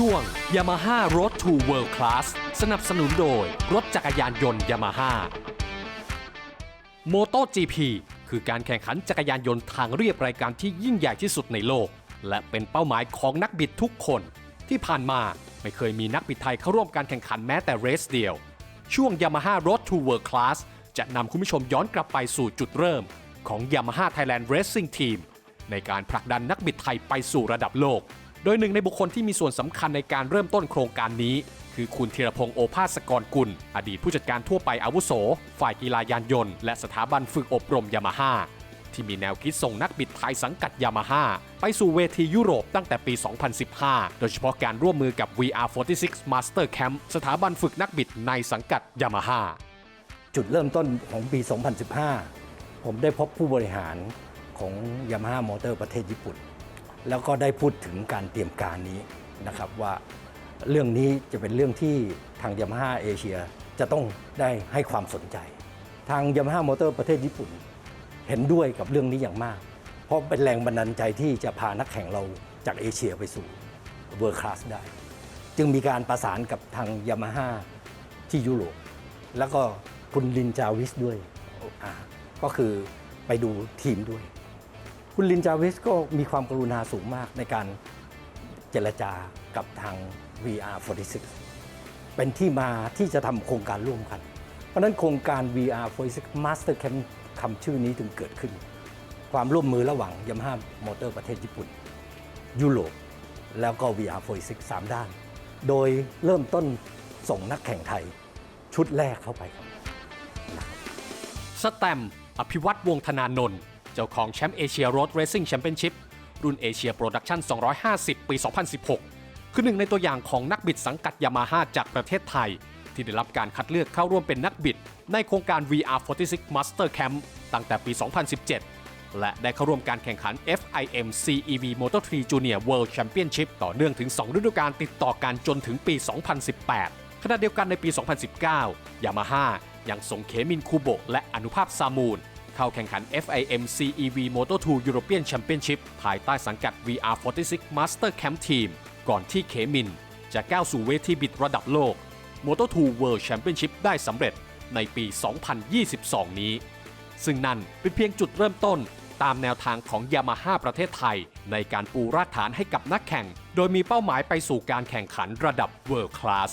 ช่วง Yamaha Road to World Class สนับสนุนโดย รถจักรยานยนต์ Yamaha MotoGP คือการแข่งขันจักรยานยนต์ทางเรียบรายการที่ยิ่งใหญ่ที่สุดในโลก และเป็นเป้าหมายของนักบิดทุกคน ที่ผ่านมาไม่เคยมีนักบิดไทยเข้าร่วมการแข่งขันแม้แต่เรสเดียว ช่วง Yamaha Road to World Class จะนำคุณผู้ชมย้อนกลับไปสู่จุดเริ่ม ของ Yamaha Thailand Racing Team ในการผลักดันนักบิดไทยไปสู่ระดับโลก โดยหนึ่งในบุคคลที่มีส่วนสำคัญในการเริ่มต้นโครงการนี้ คือคุณธีรพงศ์โอภาสกรกุล อดีตผู้จัดการทั่วไปอาวุโส ฝ่ายกีฬายานยนต์ และสถาบันฝึกอบรมยามาฮ่าที่มีแนวคิดส่งนักบิดไทยสังกัดยามาฮ่าไปสู่เวทียุโรปตั้งแต่ปี 2015 โดยเฉพาะการร่วมมือกับ VR46 Master Camp สถาบันฝึกนักบิดในสังกัดยามาฮ่าจุดเริ่มต้นของปี 2015 ผมได้พบผู้บริหารของ Yamaha Motor ประเทศญี่ปุ่น แล้วก็ได้พูดถึงการเตรียมการนี้นะครับว่าเรื่องนี้จะเป็นเรื่องที่ทาง Yamaha เอเชียจะต้องได้ให้ความสนใจ ทาง Yamaha Motor ประเทศญี่ปุ่น เห็นด้วยกับเรื่องนี้อย่างมาก เพราะเป็นแรงบันดาลใจที่จะพานักแข่งเราจากเอเชียไปสู่เวิร์คลาสได้ จึงมีการประสานกับทางยามาฮ่าที่ยุโรปแล้วก็คุณลินจาวิสด้วยก็คือไปดูทีมด้วย คุณลินจาวิสก็มีความกรุณาสูงมากในการเจรจากับทาง VR46 เป็นที่มาที่จะทำโครงการร่วมกัน เพราะนั้นโครงการ VR46 Master Camp คำชื่อนี้ถึงเกิดขึ้น ความร่วมมือระหว่าง Yamaha Motor ประเทศญี่ปุ่น ยุโรปแล้วก็ VR46 3 ด้าน โดยเริ่มต้นส่งนักแข่งไทยชุดแรกเข้าไปครับสแตมอภิวัตวงธนานนท์ เจ้าของแชมป์เอเชีย Road Racing Championship รุ่นเอเชียโปรดักชั่น 250 ปี 2016 คือหนึ่งในตัวอย่างของนักบิดสังกัดยามาฮ่าจากประเทศไทย ที่ได้รับการคัดเลือกเข้าร่วมเป็นนักบิด ในโครงการ VR46 Master Camp ตั้งแต่ปี 2017 และได้เข้าร่วมการแข่งขัน FIM CEV Moto3 Junior World Championship ต่อเนื่องถึง 2 ฤดูกาลติดต่อกันจนถึงปี 2018 ขณะเดียวกันในปี 2019 ยามาฮ่ายังส่งเคมินคูโบะและอนุภาพซามูน เข้าแข่งขัน FIM CEV Moto2 European Championship ภายใต้สังกัด VR46 Master Camp Team ก่อนที่เคมิน จะก้าวสู่เวทีบิดระดับโลก Moto2 World Championship ได้สำเร็จในปี 2022 นี้ ซึ่งนั่นเป็นเพียงจุดเริ่มต้นตามแนวทางของยามาฮ่าประเทศไทย ในการปูรากฐานให้กับนักแข่ง โดยมีเป้าหมายไปสู่การแข่งขันระดับ World Class